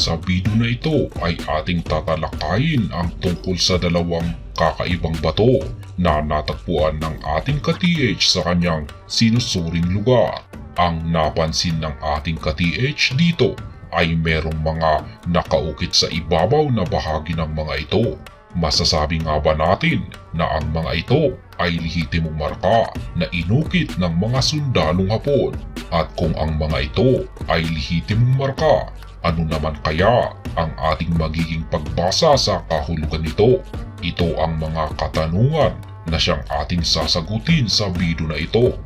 Sa video na ito ay ating tatalakayin ang tungkol sa dalawang kakaibang bato na natagpuan ng ating ka-TH sa kanyang sinusuring lugar. Ang napansin ng ating ka-TH dito ay merong mga nakaukit sa ibabaw na bahagi ng mga ito. Masasabi nga ba natin na ang mga ito ay lehitimong marka na inukit ng mga sundalong hapon? At kung ang mga ito ay lehitimong marka, ano naman kaya ang ating magiging pagbasa sa kahulugan nito? Ito ang mga katanungan na siyang ating sasagutin sa video na ito.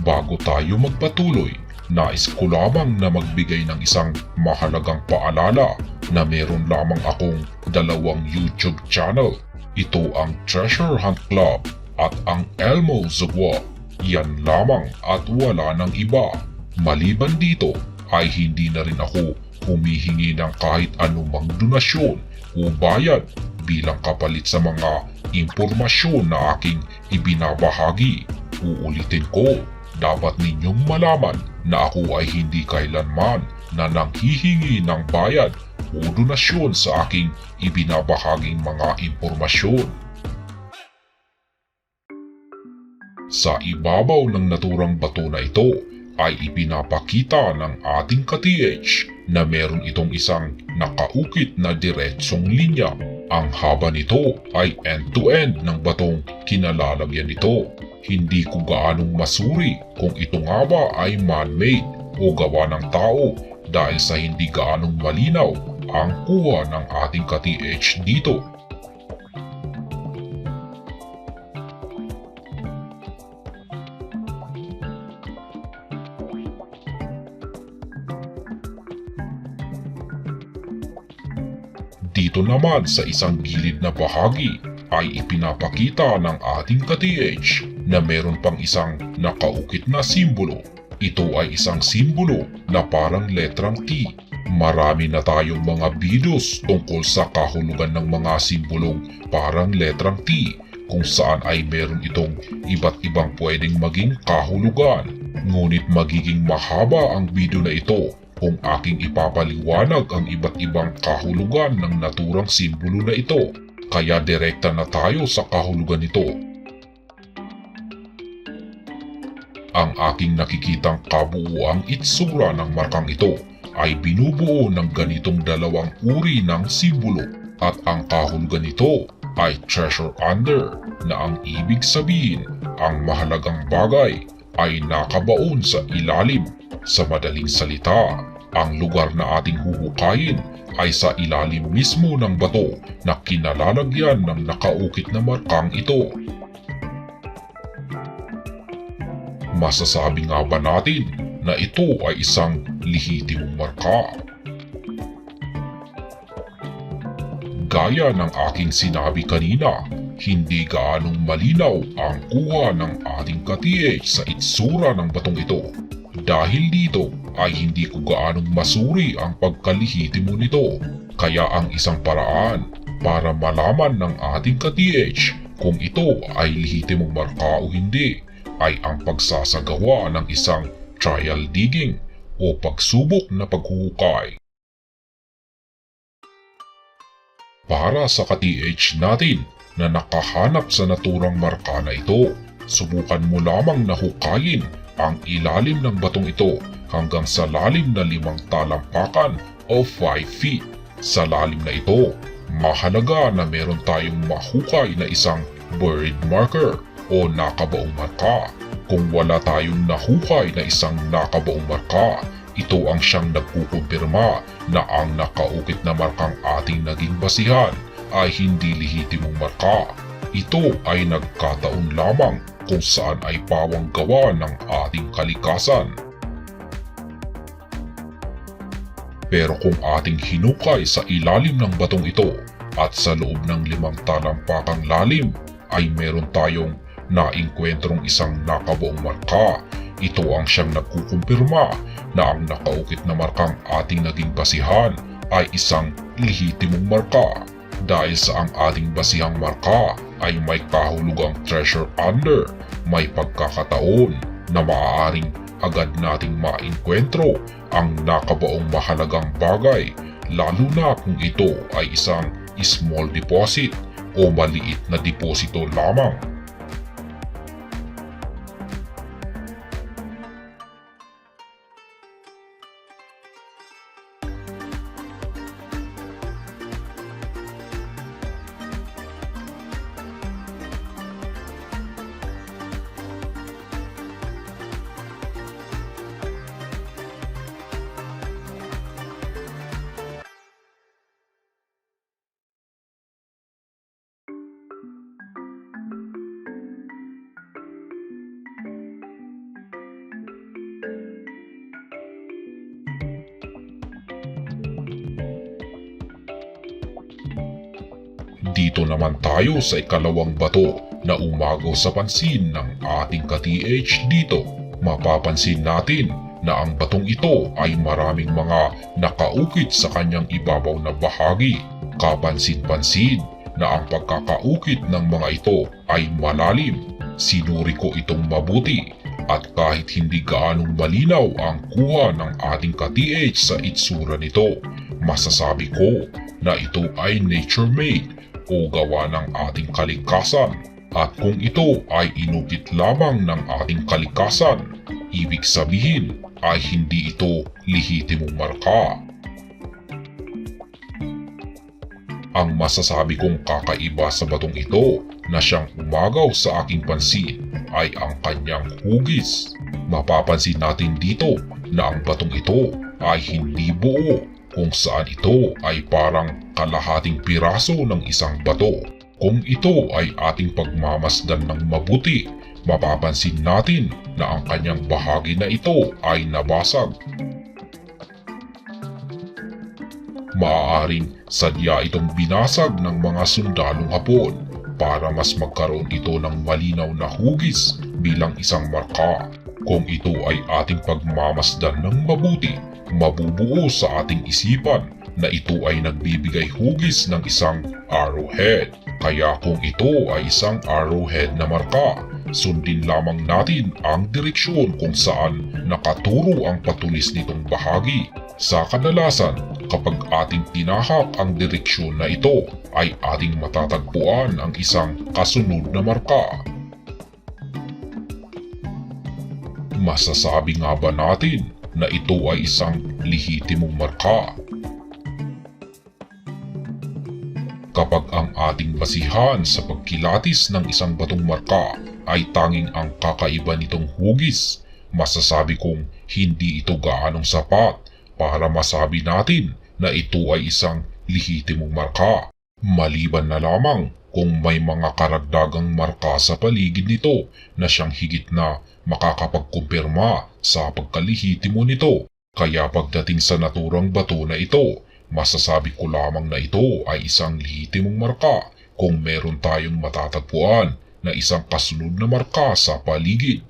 Bago tayo magpatuloy, nais ko lamang na magbigay ng isang mahalagang paalala na meron lamang akong dalawang YouTube channel. Ito ang Treasure Hunt Club at ang Elmo Zagwa. Yan lamang at wala ng iba. Maliban dito ay hindi na rin ako humihingi ng kahit anumang donasyon o bayad bilang kapalit sa mga impormasyon na aking ibinabahagi. Uulitin ko, dapat ninyong malaman na ako ay hindi kailanman na nanghihingi ng bayad o donasyon sa aking ibinabahaging mga impormasyon. Sa ibabaw ng naturang bato na ito ay ipinapakita ng ating ka-TH na meron itong isang nakaukit na diretsong linya. Ang haba nito ay end-to-end ng batong kinalalagyan nito. Hindi ko gaanong masuri kung ito nga ba ay man-made o gawa ng tao dahil sa hindi gaanong malinaw ang kuha ng ating ka-TH dito. Dito naman sa isang gilid na bahagi ay ipinapakita ng ating ka-TH na meron pang isang nakaukit na simbolo. Ito ay isang simbolo na parang letrang T. Marami na tayong mga videos tungkol sa kahulugan ng mga simbolong parang letrang T kung saan ay meron itong iba't ibang pwedeng maging kahulugan. Ngunit magiging mahaba ang video na ito kung aking ipapaliwanag ang iba't ibang kahulugan ng naturang simbolo na ito. Kaya direkta na tayo sa kahulugan nito. Ang aking nakikitang kabuuang itsura ng markang ito ay binubuo ng ganitong dalawang uri ng simbolo at ang kahulugan nito ay treasure under na ang ibig sabihin ang mahalagang bagay ay nakabaon sa ilalim. Sa madaling salita, ang lugar na ating huhukayin ay sa ilalim mismo ng bato na kinalalagyan ng nakaukit na markang ito. Masasabi nga ba natin na ito ay isang lihitimong marka? Gaya ng aking sinabi kanina, hindi gaanong malinaw ang kuha ng ating ka-TH sa itsura ng batong ito. Dahil dito ay hindi ko gaanong masuri ang pagkalihitimo nito. Kaya ang isang paraan para malaman ng ating ka-TH kung ito ay lihitimong marka o hindi ay ang pagsasagawa ng isang trial digging o pagsubok na paghuhukay. Para sa ka-TH natin na nakahanap sa naturang marka na ito, subukan mo lamang na hukayin ang ilalim ng batong ito hanggang sa lalim na limang talampakan o 5 feet. Sa lalim na ito, mahalaga na meron tayong mahukay na isang buried marker o nakabaong marka. Kung wala tayong nahukay na isang nakabaong marka, ito ang siyang nagkukumpirma na ang nakaukit na markang ating naging basihan ay hindi lehitimong marka. Ito ay nagkataon lamang kung saan ay pawang gawa ng ating kalikasan. Pero kung ating hinukay sa ilalim ng batong ito at sa loob ng limang talampakang lalim ay meron tayong naingkwentrong isang nakabuong marka. Ito ang siyang nagkukumpirma na ang nakaukit na markang ating naging basihan ay isang lehitimong marka. Dahil sa ang ating basihang marka ay may kahulugang treasure under, may pagkakataon na maaaring agad nating maenkwentro ang nakabaong mahalagang bagay lalo na kung ito ay isang small deposit o maliit na deposito lamang. Dito naman tayo sa ikalawang bato na umagaw sa pansin ng ating ka-TH dito. Mapapansin natin na ang batong ito ay maraming mga nakaukit sa kanyang ibabaw na bahagi. Kapansin-pansin na ang pagkakaukit ng mga ito ay malalim. Sinuri ko itong mabuti at kahit hindi gaanong malinaw ang kuha ng ating ka-TH sa itsura nito, masasabi ko na ito ay nature-made o gawa ng ating kalikasan. At kung ito ay inukit lamang ng ating kalikasan, ibig sabihin ay hindi ito lihitimong marka. Ang masasabi kong kakaiba sa batong ito na siyang umagaw sa aking pansin ay ang kanyang hugis. Mapapansin natin dito na ang batong ito ay hindi buo kung saan ito ay parang kalahating piraso ng isang bato. Kung ito ay ating pagmamasdan ng mabuti, mapapansin natin na ang kanyang bahagi na ito ay nabasag. Maaaring sadya itong binasag ng mga sundalong hapon para mas magkaroon ito ng malinaw na hugis bilang isang marka. Kung ito ay ating pagmamasdan ng mabuti, mabubuo sa ating isipan na ito ay nagbibigay hugis ng isang arrowhead. Kaya kung ito ay isang arrowhead na marka, sundin lamang natin ang direksyon kung saan nakaturo ang patulis nitong bahagi. Sa kadalasan, kapag ating tinahak ang direksyon na ito, ay ating matatagpuan ang isang kasunod na marka. Masasabi nga ba natin na ito ay isang lihitimong marka? Kapag ang ating basihan sa pagkilatis ng isang batong marka ay tanging ang kakaiba nitong hugis, masasabi kong hindi ito gaanong sapat para masabi natin na ito ay isang lihitimong marka. Maliban na lamang kung may mga karagdagang marka sa paligid nito na siyang higit na makakapagkumpirma sa pagkalihitimo nito. Kaya pagdating sa naturang bato na ito, masasabi ko lamang na ito ay isang lihitimong marka kung meron tayong matatagpuan na isang kasunod na marka sa paligid.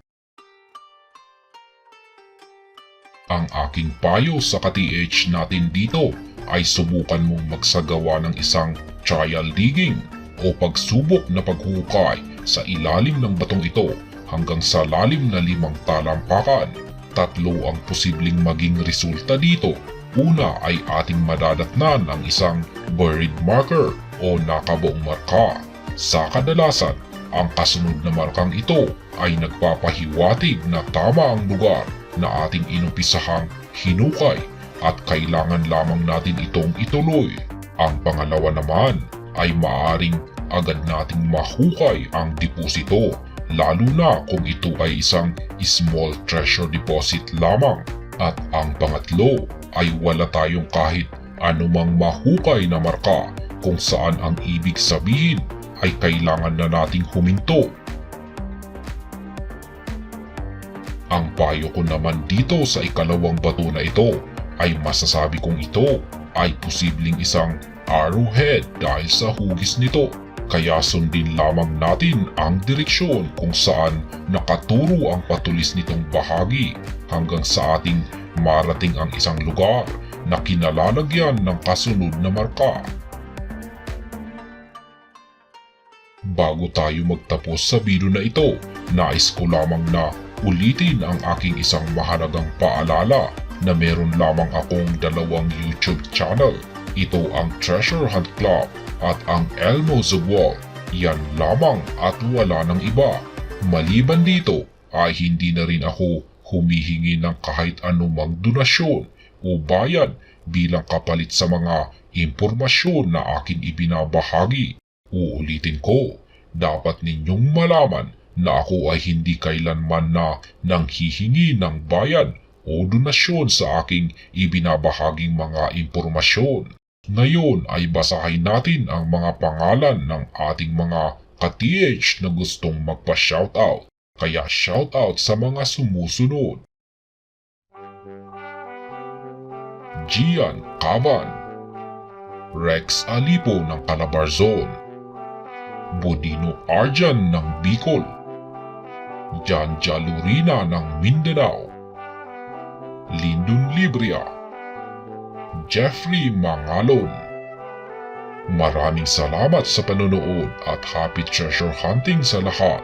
Ang aking payo sa ka-TH natin dito ay subukan mong magsagawa ng isang trial digging o pagsubok na paghukay sa ilalim ng batong ito hanggang sa lalim na limang talampakan. Tatlo ang posibleng maging resulta dito. Una ay ating madadatnan ang isang buried marker o nakabuong marka. Sa kadalasan, ang kasunod na markang ito ay nagpapahiwatig na tama ang lugar na ating inumpisahang hinukay at kailangan lamang natin itong ituloy. Ang pangalawa naman ay maaring agad nating mahukay ang deposito lalo na kung ito ay isang small treasure deposit lamang. At ang pangatlo ay wala tayong kahit anumang mahukay na marka kung saan ang ibig sabihin ay kailangan na nating huminto Ang payo ko naman dito sa ikalawang bato na ito ay masasabi kong ito ay posibleng isang arrowhead dahil sa hugis nito. Kaya sundin lamang natin ang direksyon kung saan nakaturo ang patulis nitong bahagi hanggang sa ating marating ang isang lugar na kinalalagyan ng kasunod na marka. Bago tayo magtapos sa video na ito, nais ko lamang na ulitin ang aking isang mahalagang paalala na meron lamang akong dalawang YouTube channel. Ito ang Treasure Hunt Club at ang Elmo the Wall. Yan lamang at wala ng iba. Maliban dito ay hindi na rin ako humihingi ng kahit anumang donasyon o bayad bilang kapalit sa mga impormasyon na akin ibinabahagi. Uulitin ko, dapat ninyong malaman na ako ay hindi kailanman na nanghihingi ng bayad o donasyon sa aking ibinabahaging mga impormasyon. Ngayon ay basahin natin ang mga pangalan ng ating mga ka-TH na gustong magpa-shoutout. Kaya shoutout sa mga sumusunod. Gian Caban. Rex Alipo ng Calabarzon Bodino Arjan ng Bicol. Jan Jalurina ng Mindanao. Lindon Libria Jeffrey Mangalon Maraming salamat sa panonood at happy treasure hunting sa lahat.